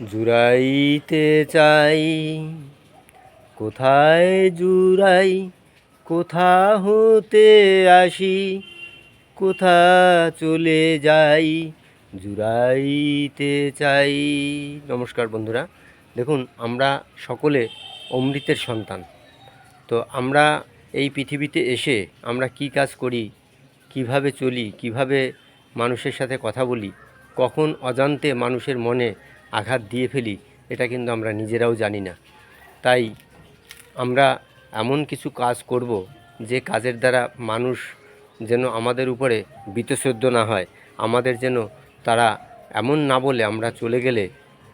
জুড়াইতে চাই, কোথায় জুড়াই, কোথা হতে আসি, কোথা চলে যাই, জুড়াইতে চাই। নমস্কার বন্ধুরা, দেখুন আমরা সকলে অমৃতের সন্তান। তো আমরা এই পৃথিবীতে এসে আমরা কি কাজ করি, কীভাবে চলি, কীভাবে মানুষের সাথে কথা বলি, কখন অজান্তে মানুষের মনে আঘাত দিয়ে ফেলি, এটা কিন্তু আমরা নিজেরাও জানি না। তাই আমরা এমন কিছু কাজ করব যে কাজের দ্বারা মানুষ যেন আমাদের উপরে বীতশ্রদ্ধ না হয়, আমাদের যেন তারা এমন না বলে আমরা চলে গেলে,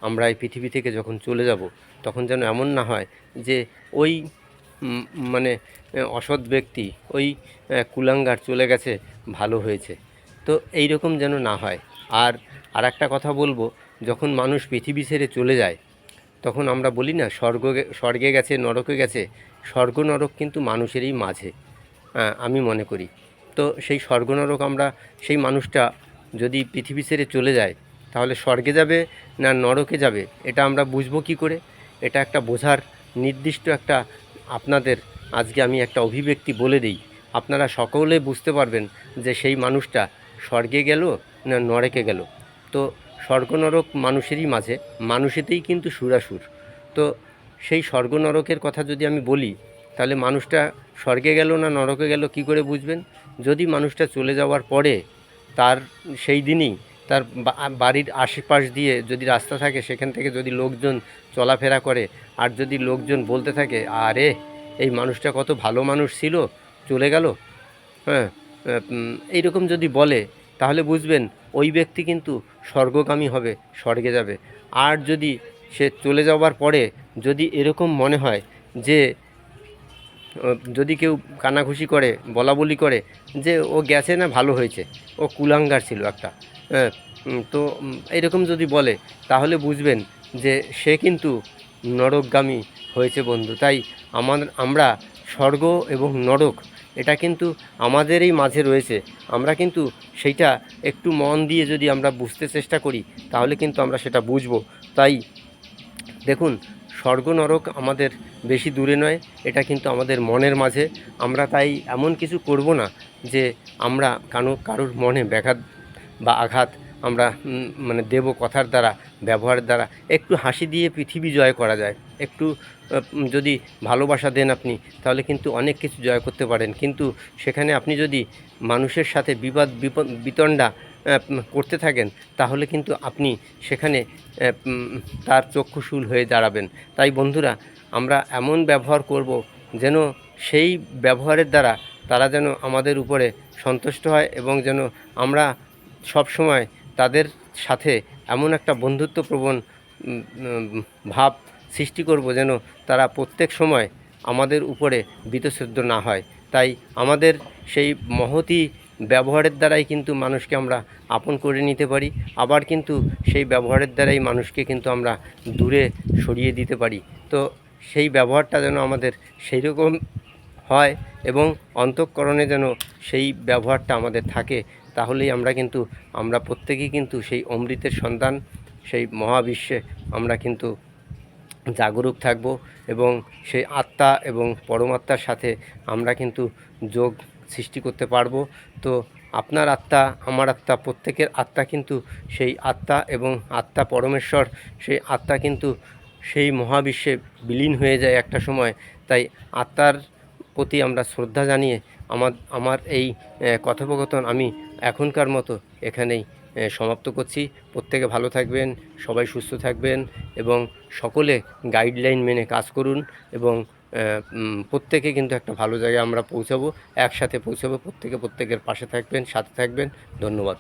আমরা এই পৃথিবী থেকে যখন চলে যাব, তখন যেন এমন না হয় যে ওই মানে অসৎ ব্যক্তি, ওই কুলাঙ্গার চলে গেছে, ভালো হয়েছে। তো এই রকম যেন না হয়। আর আর একটা কথা বলব, যখন মানুষ পৃথিবী ছেড়ে চলে যায়, তখন আমরা বলি না, স্বর্গ স্বর্গে গেছে, নরকে গেছে, স্বর্গ নরক কিন্তু মানুষেরই মাঝে আমি মনে করি। তো সেই স্বর্গ নরক আমরা, সেই মানুষটা যদি পৃথিবী ছেড়ে চলে যায়, তাহলে স্বর্গে যাবে না নরকে যাবে? এটা আমরা বুঝব কী করে? এটা একটা বোঝার নির্দিষ্ট একটা আপনাদের আজকে আমি একটা অভিব্যক্তি বলে দিই। আপনারা সকলে বুঝতে পারবেন যে সেই মানুষটা স্বর্গে গেল না নরকে গেল? তো স্বর্গ নরক মানুষেরই মাঝে, মানুষেতেই কিন্তু সুরাসুর। তো সেই স্বর্গ নরকের কথা যদি আমি বলি, তাহলে মানুষটা স্বর্গে গেল না নরকে গেল কি করে বুঝবেন? যদি মানুষটা চলে যাওয়ার পরে তার সেই দিনই তার বাড়ির আশেপাশ দিয়ে যদি রাস্তা থাকে, সেখান থেকে যদি লোকজন চলাফেরা করে, আর যদি লোকজন বলতে থাকে, আরে, এই মানুষটা কত ভালো মানুষ ছিল, চলে গেল? হ্যাঁ এইরকম যদি বলে, তাহলে বুঝবেন ওই ব্যক্তি কিন্তু স্বর্গগামী হবে, স্বর্গে যাবে। আর যদি সে চলে যাওয়ার পরে যদি এরকম মনে হয় যে যদি কেউ কানাঘুষি করে বলা বলি করে যে, ও গেছে না, ভালো হয়েছে, ও কুলাঙ্গার ছিল একটা হ্যাঁ তো এরকম যদি বলে, তাহলে বুঝবেন যে সে কিন্তু নরকগামী হয়েছে বন্ধু। তাই আমার, আমরা স্বর্গ এবং নরক, এটা কিন্তু আমাদেরই মাঝে রয়েছে। আমরা কিন্তু সেইটা একটু মন দিয়ে যদি আমরা বুঝতে চেষ্টা করি, তাহলে কিন্তু আমরা সেটা বুঝব। তাই দেখুন, স্বর্গ, নরক আমাদের বেশি দূরে নয়, এটা কিন্তু আমাদের মনের মাঝে। আমরা তাই এমন কিছু করব না যে আমরা কারও কারোর মনে ব্যাঘাত বা আঘাত আমরা মানে দেব কথার দ্বারা, ব্যবহারের দ্বারা, একটু হাসি দিয়ে পৃথিবী জয় করা যায়। একটু যদি ভালোবাসা দেন আপনি, তাহলে কিন্তু অনেক কিছু জয় করতে পারেন। কিন্তু সেখানে আপনি যদি মানুষের সাথে বিবাদ বিতণ্ডা করতে থাকেন, তাহলে কিন্তু আপনি সেখানে তার চক্ষুশূল হয়ে দাঁড়াবেন। তাই বন্ধুরা, আমরা এমন ব্যবহার করব যেন সেই ব্যবহারের দ্বারা তারা যেন আমাদের উপরে সন্তুষ্ট হয় এবং যেন আমরা সব সময় তাদের সাথে এমন একটা বন্ধুত্বপ্রবণ ভাব সৃষ্টি করব যেন তারা প্রত্যেক সময় আমাদের উপরে বিতশ্রদ্ধ না হয়। তাই আমাদের সেই মহতি ব্যবহারের দ্বারাই কিন্তু মানুষকে আমরা আপন করে নিতে পারি, আবার কিন্তু সেই ব্যবহারের দ্বারাই মানুষকে কিন্তু আমরা দূরে সরিয়ে দিতে পারি। তো সেই ব্যবহারটা যেন আমাদের সেই রকম হয় এবং অন্তঃকরণে যেন সেই ব্যবহারটা আমাদের থাকে, তাহলেই আমরা কিন্তু, আমরা প্রত্যেকেই কিন্তু সেই অমৃতের সন্তান, সেই মহাবিশ্বে আমরা কিন্তু জাগরুক থাকব এবং সেই আত্মা এবং পরমাত্মার সাথে আমরা কিন্তু যোগ সৃষ্টি করতে পারব। তো আপনার আত্মা, আমার আত্মা, প্রত্যেকের আত্মা কিন্তু সেই আত্মা এবং আত্মা পরমেশ্বর, সেই আত্মা কিন্তু সেই মহাবিশ্বে বিলীন হয়ে যায় একটা সময়। তাই আত্মার প্রতি আমরা শ্রদ্ধা জানিয়ে আমার আমার এই কথোপকথন আমি এখনকার মতো এখানেই সমাপ্ত করছি। প্রত্যেকে ভালো থাকবেন, সবাই সুস্থ থাকবেন এবং সকলে গাইডলাইন মেনে কাজ করুন এবং প্রত্যেকে কিন্তু একটা ভালো জায়গায় আমরা পৌঁছাবো, একসাথে পৌঁছাবো, প্রত্যেকে প্রত্যেকের পাশে থাকবেন, সাথে থাকবেন। ধন্যবাদ।